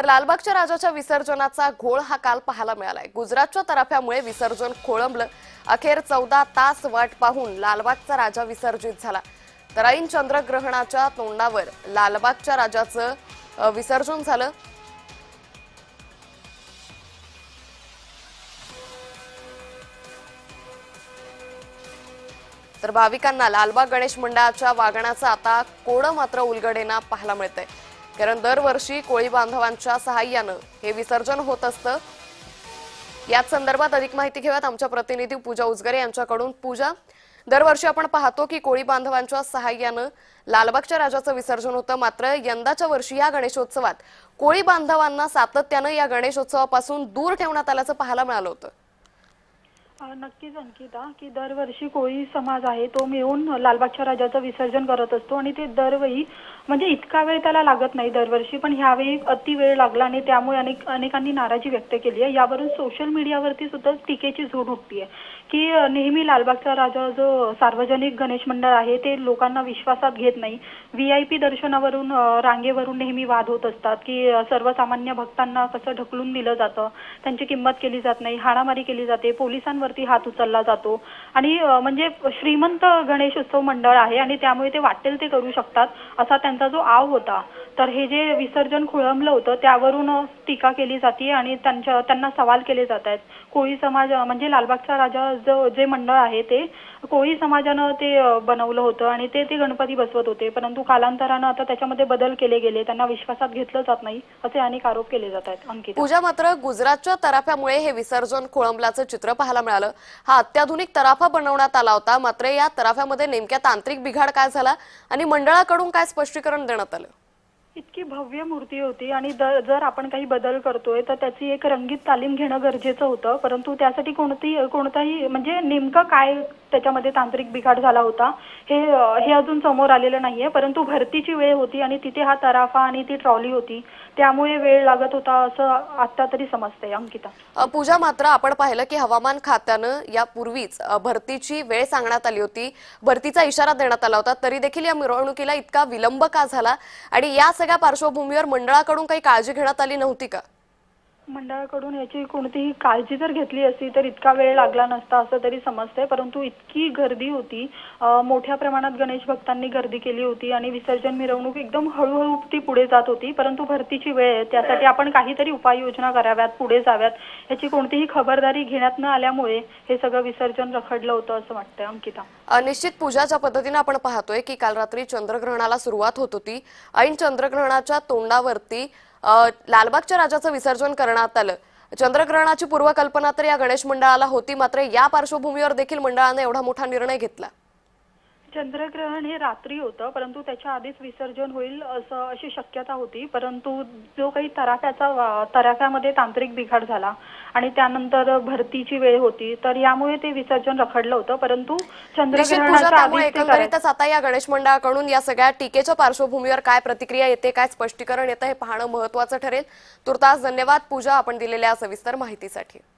तर लालबागच्या राजाच्या विसर्जनाचा घोळ हा काल पाहायला मिळालाय. गुजरातच्या तराफ्यामुळे विसर्जन खोळंबलं. अखेर चौदा तास वाट पाहून लालबागचा राजा विसर्जित झाला. तर ऐन चंद्रग्रहणाच्या तोंडावर लालबागच्या राजाचं विसर्जन झालं. तर भाविकांना लालबाग गणेश मंडळाच्या वागण्याचा आता कोडं मात्र उलगडेना पाहायला मिळतंय. कारण दरवर्षी कोळी बांधवांच्या सहाय्यानं हे विसर्जन होत असतं. याच संदर्भात अधिक माहिती घेऊयात आमच्या प्रतिनिधी पूजा उजगरे यांच्याकडून. पूजा दरवर्षी आपण पाहतो की कोळी बांधवांच्या सहाय्यानं लालबागच्या राजाचं विसर्जन होतं. मात्र यंदाच्या वर्षी या गणेशोत्सवात कोळी बांधवांना सातत्यानं या गणेशोत्सवापासून दूर ठेवण्यात आल्याचं पाहायला मिळालं होतं. नक्कीच अंकिता की दरवर्षी कोळी समाज आहे तो मिळून लालबागच्या राजाचं विसर्जन करत असतो आणि ते दरवेळी म्हणजे इतका वेळ त्याला लागत नाही दरवर्षी पण ह्यावेळी अति वेळ लागला आणि त्यामुळे अनेक अनेकांनी नाराजी व्यक्त केली आहे. यावरून सोशल मीडियावरती सुद्धा टीकेची झोड आहे की नेहमी लालबागचा राजा जो सार्वजनिक गणेश मंडळ आहे ते लोकांना विश्वासात घेत नाही. व्ही आय पी दर्शनावरून रांगेवरून नेहमी वाद होत असतात की सर्वसामान्य भक्तांना कसं ढकलून दिलं जातं त्यांची किंमत केली जात नाही हाणामारी केली जाते पोलिसांवर पोलिसांवरती हात उचलला जातो. आणि म्हणजे श्रीमंत गणेश उत्सव मंडळ आहे आणि त्यामुळे ते वाटेल ते करू शकतात असा त्यांचा जो आव होता. तर हे जे विसर्जन खोळंबलं होतं त्यावरून टीका केली जाते आणि त्यांच्या त्यांना सवाल केले जात आहेत. कोळी समाज म्हणजे लालबागचा राजा जो जे मंडळ आहे ते कोळी समाजानं ते बनवलं होतं आणि ते ते गणपती बसवत होते. परंतु कालांतरानं आता त्याच्यामध्ये बदल केले गेले. त्यांना विश्वासात घेतलं जात नाही असे अनेक आरोप केले जात आहेत. अंकित. पूजा मात्र गुजरातच्या तराफ्यामुळे हे विसर्जन खोळंबल्याचं चित्र पाहायला मिळालं. हा अत्याधुनिक तराफा बनवण्यात आला होता. मात्र या तराफ्यामध्ये नेमक्या तांत्रिक बिघाड काय झाला आणि मंडळाकडून काय स्पष्टीकरण देण्यात आलं? इतकी भव्य मूर्ती होती आणि जर आपण काही बदल करतोय तर त्याची एक रंगीत तालीम घेणं गरजेचं होतं. परंतु त्यासाठी कोणती कोणताही म्हणजे नेमकं काय त्याच्यामध्ये तांत्रिक बिघाड झाला होता हे हे अजून समोर आलेलं नाहीये. परंतु भरतीची वेळ होती आणि तिथे हा तराफा आणि ती ट्रॉली होती. त्यामुळे वेळ लागत होता असं आता तरी समजतंय अंकिता. पूजा मात्र आपण पाहिलं की हवामान खात्यानं यापूर्वीच भरतीची वेळ सांगण्यात आली होती. भरतीचा इशारा देण्यात आला होता. तरी देखील या मिरवणुकीला इतका विलंब का झाला? आणि या सगळ्या या पार्श्वभूमीवर मंडळाकडून काही काळजी घेण्यात आली नव्हती का? मंडळाकडून याची कोणतीही काळजी जर घेतली असती तर इतका वेळ लागला नसता असं तरी समजतंय. परंतु इतकी गर्दी होती. मोठ्या प्रमाणात गणेश भक्तांनी गर्दी केली होती आणि विसर्जन मिरवणूक एकदम हळूहळू ती पुढे जात होती. परंतु भरतीची वेळ आहे. त्यासाठी आपण काहीतरी उपाययोजना कराव्यात पुढे जाव्यात. याची कोणतीही खबरदारी घेण्यात न आल्यामुळे हे सगळं विसर्जन रखडलं होतं असं वाटतंय अंकिता. निश्चित पूजाच्या पद्धतीनं आपण पाहतोय की काल रात्री चंद्रग्रहणाला सुरुवात होत होती. ऐन चंद्रग्रहणाच्या तोंडावरती लालबागच्या राजाचं विसर्जन करण्यात आलं. चंद्रग्रहणाची पूर्वकल्पना तर या गणेश मंडळाला होती मात्र या पार्श्वभूमीवर देखील मंडळाने एवढा मोठा निर्णय घेतला. चंद्रग्रहण हे रात्री होतं परंतु त्याच्या आधीच विसर्जन होईल असं अशी शक्यता होती. परंतु जो काही तराफ्याचा तराफ्यामध्ये तांत्रिक बिघाड झाला आणि त्यानंतर भरतीची वेळ होती तर यामुळे ते विसर्जन रखडलं होतं. परंतु चंद्रग्रहणाच्या एकंदरीतच आता या गणेश मंडळाकडून या सगळ्या टीकेच्या पार्श्वभूमीवर काय प्रतिक्रिया येते काय स्पष्टीकरण येतं हे पाहणं महत्वाचं ठरेल. तुर्तास धन्यवाद. पूजा आपण दिलेल्या सविस्तर माहितीसाठी.